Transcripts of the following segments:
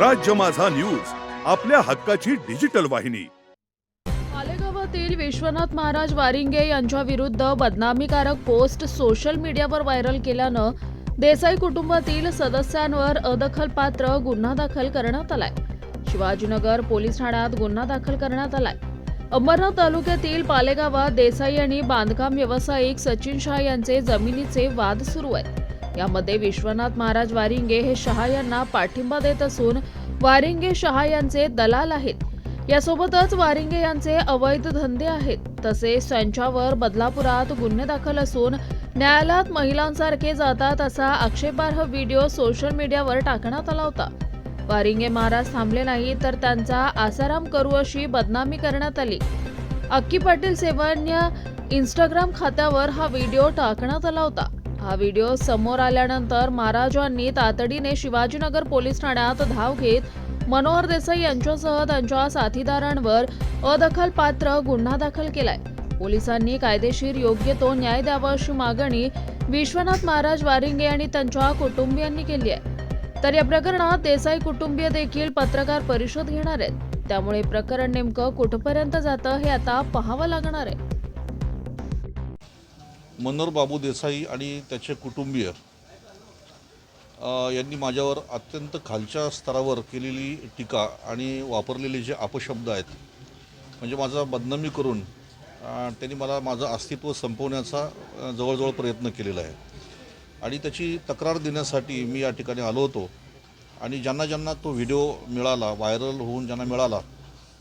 राज्य माझा न्यूज आपल्या हक्काची डिजिटल वाहिनी. मालेगावातील विश्वनाथ महाराज वारिंगे यांच्या विरुद्ध बदनामीकारक पोस्ट सोशल मीडियावर व्हायरल केल्यानं देसाई कुटुंबातील सदस्यांवर अदखलपात्र गुन्हा दाखल करण्यात आलाय. शिवाजीनगर पोलीस ठाण्यात गुन्हा दाखल करण्यात आलाय. अंबरनाथ तालुक्यातील पालेगावात देसाई आणि बांधकाम व्यावसायिक सचिन शाह यांचे जमिनीचे वाद सुरू आहेत. यामध्ये विश्वनाथ महाराज वारिंगे हे शहा यांना पाठिंबा देत असून वारिंगे शहा यांचे दलाल आहेत. यासोबतच वारिंगे यांचे अवैध धंदे आहेत. तसेच त्यांच्यावर बदलापुरात गुन्हे दाखल असून न्यायालयात महिलांसारखे जातात असा आक्षेपार्ह व्हिडिओ सोशल मीडियावर टाकण्यात आला होता. वारिंगे महाराज थांबले नाही तर त्यांचा आसाराम करू अशी बदनामी करण्यात आली. अक्की पाटील सेवन या इंस्टाग्राम खात्यावर हा व्हिडिओ टाकण्यात आला होता. हा व्हिडिओ समोर आल्यानंतर महाराजांनी तातडीने शिवाजीनगर पोलीस ठाण्यात धाव घेत मनोहर देसाई यांच्यासह त्यांच्या साथीदारांवर अदखलपात्र गुन्हा दाखल केलाय. पोलिसांनी कायदेशीर योग्य तो न्याय द्यावा अशी मागणी विश्वनाथ महाराज वारिंगे आणि त्यांच्या कुटुंबियांनी केली आहे. तर या प्रकरणात देसाई कुटुंबीय देखील पत्रकार परिषद घेणार आहेत. त्यामुळे प्रकरण नेमकं कुठपर्यंत जातं हे आता पाहावं लागणार आहे. मनोहर बाबू देसाई आणि त्याचे कुटुंबीय यांनी माझ्यावर अत्यंत खालच्या स्तरावर केलेली टीका आणि वापरलेले जे अपशब्द आहेत म्हणजे माझा बदनामी करून त्यांनी मला माझं अस्तित्व संपवण्याचा जवळजवळ प्रयत्न केलेला आहे. आणि त्याची तक्रार देण्यासाठी मी या ठिकाणी आलो होतो आणि ज्यांना ज्यांना तो व्हिडिओ मिळाला व्हायरल होऊन ज्यांना मिळाला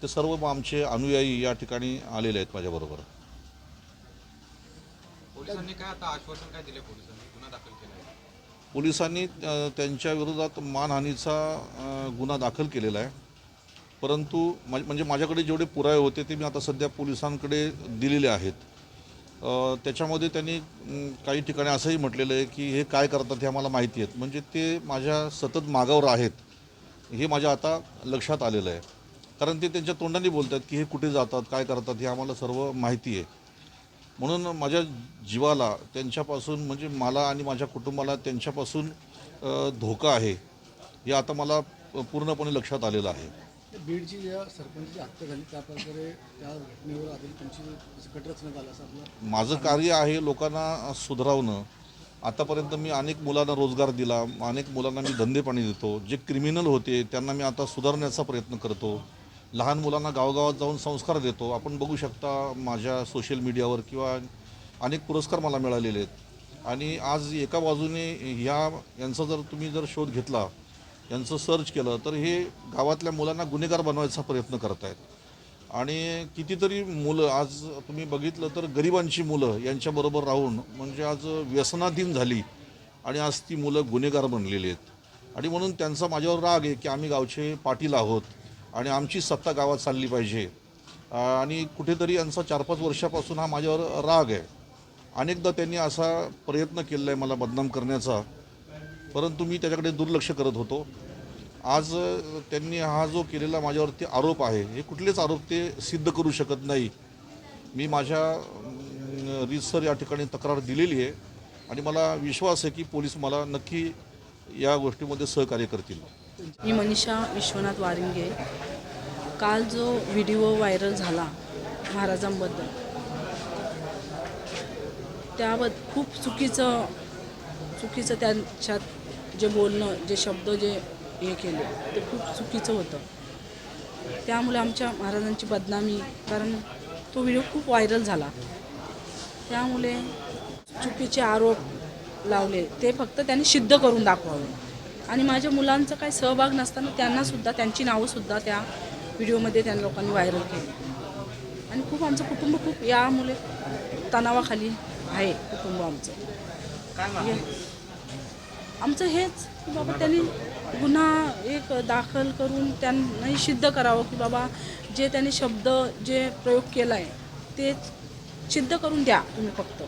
ते सर्व आमचे अनुयायी या ठिकाणी आलेले आहेत माझ्याबरोबर. पोलिसांनी काय आता आश्वासन काय दिले पोलिसांनी? गुन्हा दाखल केला आहे पोलिसांनी त्यांच्या विरोधात मानहानीचा गुन्हा दाखल केलेला आहे. परंतु मा- म्हणजे माझ्याकडे जेवढे पुरावे होते ते मी आता सध्या पोलिसांकडे दिलेले आहेत. त्याच्यामध्ये त्यांनी काही ठिकाणी असंही म्हटलेलं आहे की हे काय करतात हे आम्हाला माहिती आहेत. म्हणजे ते माझ्या सतत मागावर आहेत हे माझ्या आता लक्षात आलेलं आहे. कारण ते त्यांच्या तोंडाने बोलतात की हे कुठे जातात काय करतात हे आम्हाला सर्व माहिती आहे. म्हणून माझ्या जीवाला त्यांच्यापासून म्हणजे मला आणि माझ्या कुटुंबाला त्यांच्यापासून धोका आहे हे आता मला पूर्णपणे लक्षात आलेलं आहे. बीडची ज्या सरपंचची हत्या झाली त्या प्रकारे त्या घटनेवर आधी तुमची कट रचण्यात आलं असं आपलं माझं कार्य आहे लोकांना सुधारवणं आतापर्यंत मी अनेक मुलांना रोजगार दिला अनेक मुलांना मी धंदेपाणी देतो. जे क्रिमिनल होते त्यांना मी आता सुधारण्याचा प्रयत्न करतो. लहान मुलांना गावगावात जाऊन संस्कार देतो. आपण बघू शकता माझ्या सोशल मीडियावर किंवा अनेक पुरस्कार मला मिळालेले आहेत. आणि आज एका बाजूने ह्या यांचा जर तुम्ही जर शोध घेतला यांचं सर्च केलं तर हे गावातल्या मुलांना गुन्हेगार बनवायचा प्रयत्न करत आहेत आणि कितीतरी मुलं आज तुम्ही बघितलं तर गरिबांची मुलं यांच्याबरोबर राहून म्हणजे आज व्यसनाधीन झाली आणि आज ती मुलं गुन्हेगार बनलेली आहेत. आणि म्हणून त्यांचा माझ्यावर राग आहे की आम्ही गावचे पाटील आहोत. आणि आमची सत्ता गावात चालली पाहिजे. आणि कुठेतरी यांचा चार पाच वर्षापासून हा माझ्यावर राग आहे. अनेकदा त्यांनी असा प्रयत्न केलेला आहे मला बदनाम करण्याचा. परंतु मी त्याच्याकडे दुर्लक्ष करत होतो. आज त्यांनी हा जो केलेला माझ्यावरती आरोप आहे हे कुठलेच आरोप ते सिद्ध करू शकत नाही. मी माझ्या रीतसर या ठिकाणी तक्रार दिलेली आहे. आणि मला विश्वास आहे की पोलीस मला नक्की या गोष्टीमध्ये सहकार्य करतील. मी मनीषा विश्वनाथ वारिंगे. काल जो व्हिडिओ व्हायरल झाला महाराजांबद्दल त्याबद्द खूप चुकीचं चुकीचं त्यांच्यात जे बोलणं जे शब्द जे हे केले ते खूप चुकीचं होतं. त्यामुळे आमच्या महाराजांची बदनामी कारण तो व्हिडिओ खूप व्हायरल झाला. त्यामुळे चुकीचे आरोप लावले ते फक्त त्यांनी सिद्ध करून दाखवावे. आणि माझ्या मुलांचा काही सहभाग नसताना त्यांनासुद्धा त्यांची नावंसुद्धा त्या व्हिडिओमध्ये त्या लोकांनी व्हायरल केली. आणि खूप आमचं कुटुंब खूप यामुळे तणावाखाली आहे कुटुंब आमचं. आमचं हेच की बाबा त्यांनी गुन्हा एक दाखल करून त्यांनाही सिद्ध करावं की बाबा जे त्यांनी शब्द जे प्रयोग केला आहे ते सिद्ध करून द्या तुम्ही फक्त.